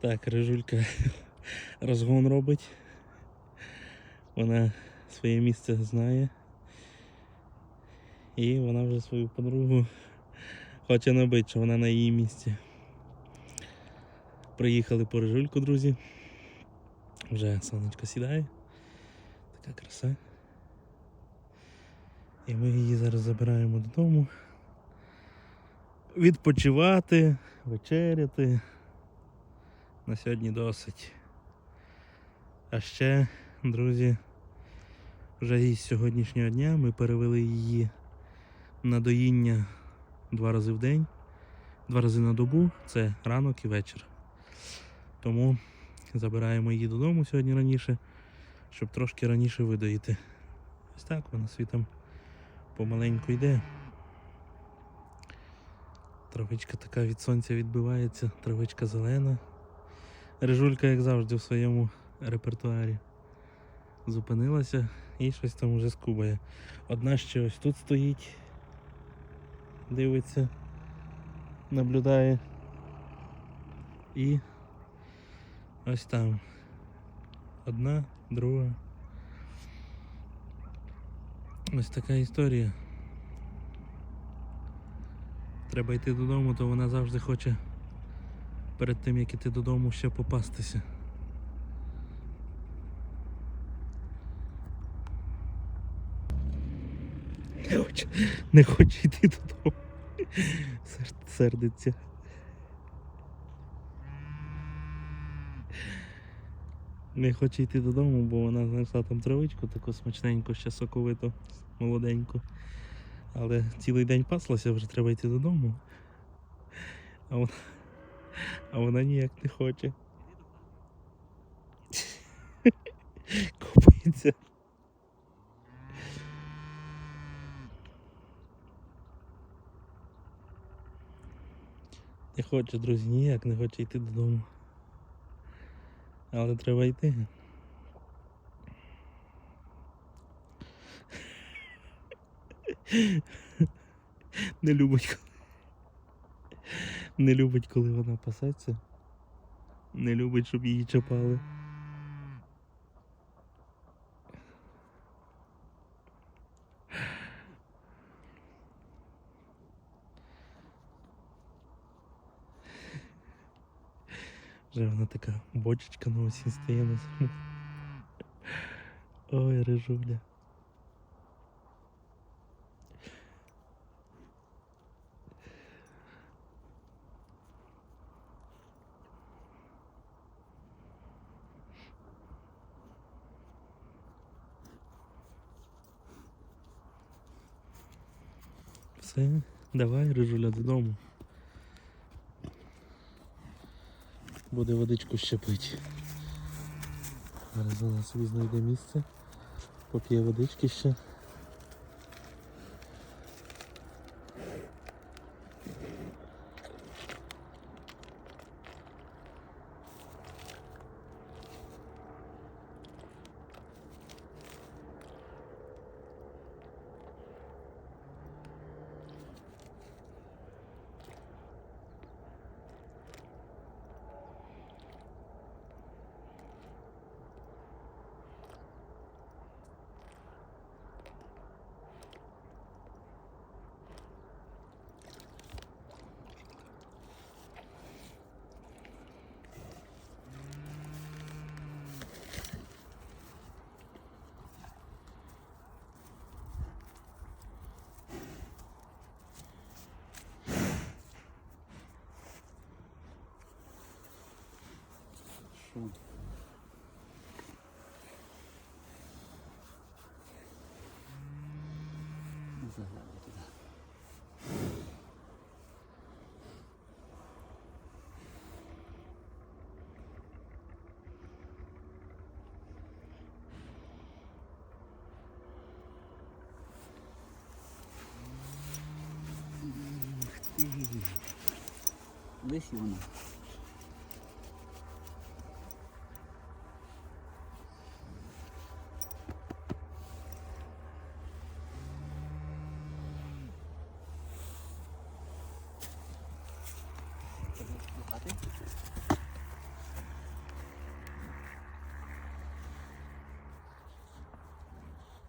Так, рижулька розгон робить. Вона своє місце знає. І вона вже свою подругу хоче набити, що вона на її місці. Приїхали по рижульку, друзі. Вже сонечко сідає. Така краса. І ми її зараз забираємо додому. Відпочивати, вечеряти. На сьогодні досить. А ще, друзі, вже із сьогоднішнього дня ми перевели її на доїння два рази в день, два рази на добу це ранок і вечір. Тому забираємо її додому сьогодні раніше, щоб трошки раніше видоїти. Ось так вона світом помаленьку йде. Травичка така від сонця відбивається, травичка зелена. Рижулька, як завжди, в своєму репертуарі. Зупинилася і щось там уже скубає. Одна ще ось тут стоїть, дивиться, наблюдає. І ось там. Одна, друга. Ось така історія. Треба йти додому, то вона завжди хоче перед тим, як іти додому, ще попастися. Не хоче, не хоче йти додому. Сер- Сердиться. Не хоче йти додому, бо вона знайшла там травичку таку смачненьку, ще соковиту, молоденьку. Але цілий день паслася, вже треба йти додому. А вона, а вона ніяк не хоче. Купається. Не хоче, друзі, ніяк не хоче йти додому. Але треба йти. Не любить, коли. Не любить, коли вона пасеться. Не любить, щоб її чапали. Вже вона така бочечка на осінь стає на зиму. Ой, рижуля. Все, давай, рижуля, додому. Буде водичку ще пити. Зараз вона собі знайде місце, поп'є водички ще. Шум. Загляньте туди. Ух ти. Десь вона.